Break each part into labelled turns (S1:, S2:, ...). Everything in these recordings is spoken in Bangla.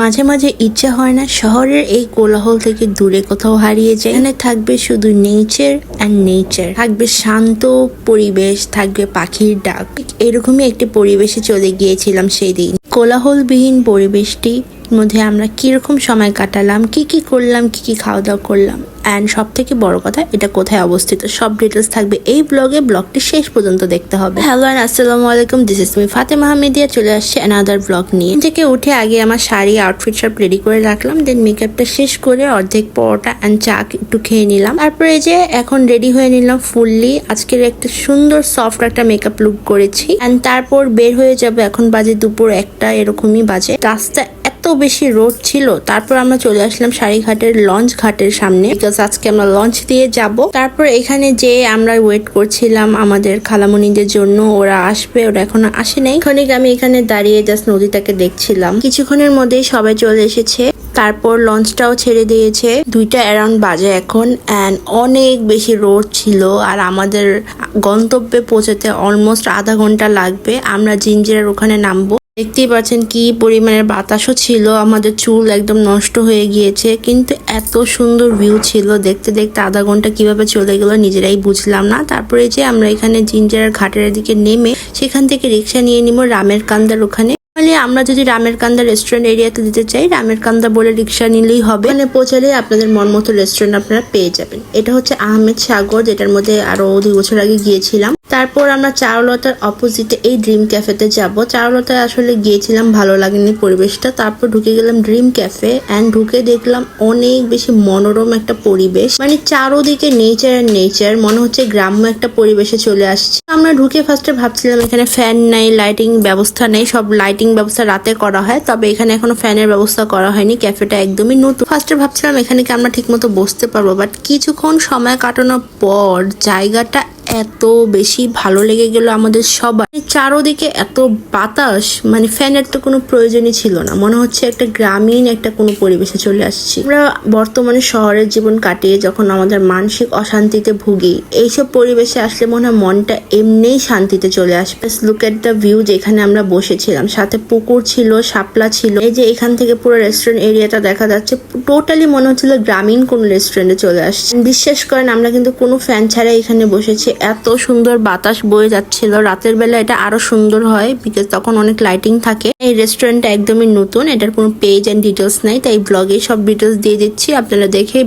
S1: মাঝে মাঝে ইচ্ছা হয় না শহরের এই কোলাহল থেকে দূরে কোথাও হারিয়ে যায়। এখানে থাকবে শুধু নেচার অ্যান্ড নেচার থাকবে শান্ত পরিবেশ, থাকবে পাখির ডাক। এরকমই একটি পরিবেশে চলে গিয়েছিলাম সেই দিন কোলাহলবিহীন পরিবেশটি মধ্যে আমরা কীরকম সময় কাটালাম, কি কি করলাম, কি কি খাওয়া দাওয়া করলাম। অ্যান্ড সব থেকে বড় কথা, এটা কোথায় অবস্থিত? সব ডিটেলস থাকবে এই ব্লগে ব্লগটি শেষ পর্যন্ত দেখতে হবে। হ্যালো অ্যান্ড আসসালামু আলাইকুম দিস ইস মি ফাতেমা আহমেদিয়া চলে আসছে অ্যানাদার ব্লগ নিয়ে। থেকে উঠে আগে আমার শাড়ি আউটফিট সব রেডি করে রাখলাম দেন মেকআপটা শেষ করে অর্ধেক পরোটা অ্যান্ড চা একটু খেয়ে নিলাম। তারপরে যে এখন রেডি হয়ে নিলাম ফুললি আজকের একটা সুন্দর সফট একটা মেকআপ লুক করেছি। অ্যান্ড তারপর বের হয়ে যাবে এখন বাজে দুপুর একটা, এরকমই বাজে। রাস্তা বেশি রোড ছিল, তারপর আমরা চলে আসলাম সারিঘাটের লঞ্চ ঘাটের সামনে। বিকজ আজকে আমরা লঞ্চ দিয়ে যাব। তারপর এখানে যে আমরা ওয়েট করছিলাম আমাদের খালামণিদের জন্য। ওরা আসবে, ওরা এখনও আসে নাই। ক্ষণিক আমি এখানে দাঁড়িয়ে জাস্ট নদীটাকে দেখছিলাম। কিছুক্ষণের মধ্যেই সবাই চলে এসেছে। তারপর লঞ্চটাও ছেড়ে দিয়েছে। দুইটা অ্যারাউন্ড বাজে এখন অ্যান্ড অনেক বেশি রোড ছিল। আর আমাদের গন্তব্যে পৌঁছাতে অলমোস্ট আধা ঘণ্টা লাগবে। আমরা জিঞ্জিরার ওখানে নামবো। দেখতেই পাচ্ছেন কি পরিমাণের বাতাসও ছিল, আমাদের চুল একদম নষ্ট হয়ে গিয়েছে, কিন্তু এত সুন্দর ভিউ ছিল। দেখতে দেখতে আধা ঘণ্টা কীভাবে চলে গেল নিজেরাই বুঝলাম না। তারপরে যে আমরা এখানে জিঞ্জার ঘাটের দিকে নেমে সেখান থেকে রিক্সা নিয়ে নিব রামের কান্দার ওখানে। তাহলে আমরা যদি রামের কান্দা রেস্টুরেন্ট এরিয়াতে দিতে চাই রামের কান্দা বলে রিক্সা নিলেই হবে। মানে পৌঁছালে আপনাদের মন মতো রেস্টুরেন্ট আপনারা পেয়ে যাবেন। এটা হচ্ছে আহমেদ সাগর, যেটার মধ্যে আরও দুই বছর আগে গিয়েছিলাম। তারপর আমরা চারুলতার অপোজিটে এই ড্রিম ক্যাফেতে যাব। চারুলতায় আসলে গিয়েছিলাম, ভালো লাগেনি পরিবেশটা। তারপর ঢুকে গেলাম ড্রিম ক্যাফে অ্যান্ড ঢুকে দেখলাম অনেক বেশি মনোরম একটা পরিবেশ। মানে চারোদিকে নেচার অ্যান্ড নেচার মনে হচ্ছে গ্রাম্য একটা পরিবেশে চলে আসছে। আমরা ঢুকে ফার্স্টে ভাবছিলাম এখানে ফ্যান নাই লাইটিং ব্যবস্থা নেই, সব লাইটিং ব্যবস্থা রাতে করা হয়। তবে এখানে এখনও ফ্যানের ব্যবস্থা করা হয়নি ক্যাফেটা একদমই নতুন। ফার্স্টে ভাবছিলাম এখানে কি আমরা ঠিকমতো বসতে পারব বাট কিছুক্ষণ সময় কাটানোর পর জায়গাটা এত বেশি ভালো লেগে গেল আমাদের সবার। মানে চারোদিকে এত বাতাস মানে ফ্যানের তো কোনো প্রয়োজনই ছিল না। মনে হচ্ছে একটা গ্রামীণ একটা কোনো পরিবেশে চলে আসছি। আমরা বর্তমানে শহরের জীবন কাটিয়ে যখন আমাদের মানসিক অশান্তিতে ভুগি, এইসব পরিবেশে আসলে মনে হয় মনটা এমনিই শান্তিতে চলে আসবে। লুক এট দ্য ভিউ যেখানে আমরা বসেছিলাম। সাথে পুকুর ছিল, শাপলা ছিল। এই যে এখান থেকে পুরো রেস্টুরেন্ট এরিয়াটা দেখা যাচ্ছে টোটালি মনে হচ্ছিল গ্রামীণ কোন রেস্টুরেন্টে চলে আসছে। বিশ্বাস করেন, আমরা কিন্তু কোনো ফ্যান ছাড়া এখানে বসেছি। এত সুন্দর বাতাস বয়ে যাচ্ছিল। রাতের বেলা এটা আরও সুন্দর হয় বিকজ তখন অনেক লাইটিং থাকে। এই রেস্টুরেন্টটা একদমই নতুন, এটার কোনো পেজ এন্ড ডিটেলস নাই, তাই ব্লগে সব ডিটেলস দিয়ে দিচ্ছি। আপনারা দেখে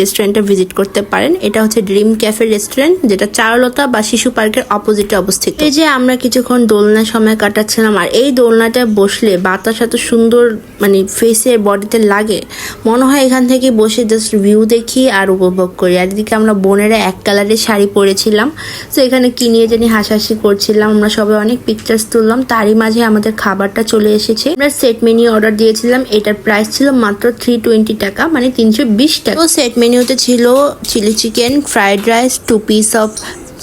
S1: রেস্টুরেন্টটা ভিজিট করতে পারেন। এটা হচ্ছে ড্রিম ক্যাফে রেস্টুরেন্ট যেটা চারুলতা বা শিশু পার্কের অপোজিটে অবস্থিত। এই যে আমরা কিছুক্ষণ দোলনা সময় কাটাচ্ছিলাম, আর এই দোলনাটা বসলে বাতাস এত সুন্দর মানে ফেসে বডিতে লাগে। মনে হয় এখান থেকে বসে জাস্ট ভিউ দেখি আর উপভোগ করি। আর এদিকে আমরা বোনেরা এক কালারের শাড়ি পরেছিলাম তো এখানে কি নিয়ে জানি হাসাহাসি করছিলাম। আমরা সবাই অনেক পিকচার্স তুললাম। তারই মাঝে আমাদের খাবারটা চলে এসেছে। আমরা সেট মেনু অর্ডার দিয়েছিলাম। এটার প্রাইস ছিল মাত্র থ্রি টোয়েন্টি টাকা মানে তিনশো বিশ টাকা। তো সেট মেনুতে ছিল chilli chicken fried rice two piece of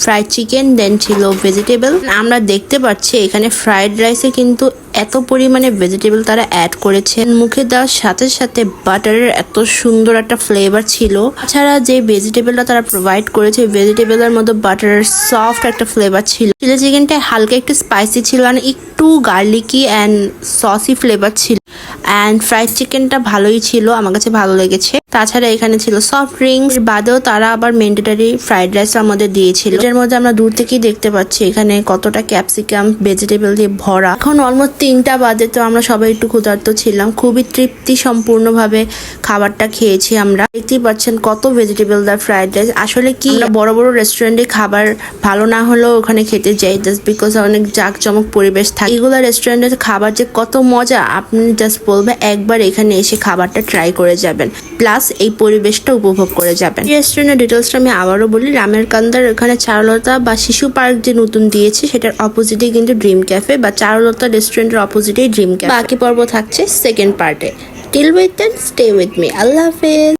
S1: fried chicken then ছিল ভেজিটেবল আমরা দেখতে পাচ্ছি এখানে ফ্রাইড রাইসে কিন্তু এত পরিমাণে ভেজিটেবল তারা অ্যাড করেছেন মুখে দেওয়ার সাথে সাথে বাটারের এত সুন্দর একটা ফ্লেভার ছিল। তাছাড়া যে ভেজিটেবলটা তারা প্রোভাইড করেছে ভেজিটেবলের মধ্যে বাটারের সফট একটা ফ্লেভার ছিল। চিলি চিকেনটা হালকা একটু স্পাইসি ছিল আর একটু গার্লিকি অ্যান্ড সসি ফ্লেভার ছিল। অ্যান্ড ফ্রাইড চিকেনটা ভালোই ছিল, আমার কাছে ভালো লেগেছে। তাছাড়া এখানে ছিল সফট ড্রিঙ্কস বাদেও তারা আবার মেন্ডেটারি ফ্রাইড রাইস আমাদের দিয়েছিল। এটার মধ্যে আমরা দূর থেকেই দেখতে পাচ্ছি এখানে কতটা ক্যাপসিকাম ভেজিটেবল দিয়ে ভরা। এখন অলমোস্ট তিনটা বাদে তো আমরা সবাই একটু ক্ষুধার্ত ছিলাম। খুবই তৃপ্তি সম্পূর্ণভাবে খাবারটা খেয়েছি আমরা। দেখতেই পাচ্ছেন কত ভেজিটেবল দা ফ্রাইড রাইস আসলে কি বড় বড় রেস্টুরেন্টে খাবার ভালো না হলেও ওখানে খেতে যাই। জাস্ট বিকজ অনেক জাঁকজমক পরিবেশ থাকে। এগুলো রেস্টুরেন্টের খাবার যে কত মজা, আপনি জাস্ট বলবে একবার এখানে এসে খাবারটা ট্রাই করে যাবেন। প্লাস এই পরিবেশটা উপভোগ করে যাবেন। রেস্টুরেন্টের ডিটেলসটা আমি আবারও বলি। রামের কান্দার ওখানে চারুলতা বা শিশু পার্ক যে নতুন দিয়েছে, সেটার অপোজিটে কিন্তু ড্রিম ক্যাফে বা চারুলতা রেস্টুরেন্টের অপোজিটে ড্রিম ক্যাফে বাকি পর্ব থাকছে সেকেন্ড পার্টে till with then stay with me আল্লাহ হাফেজ।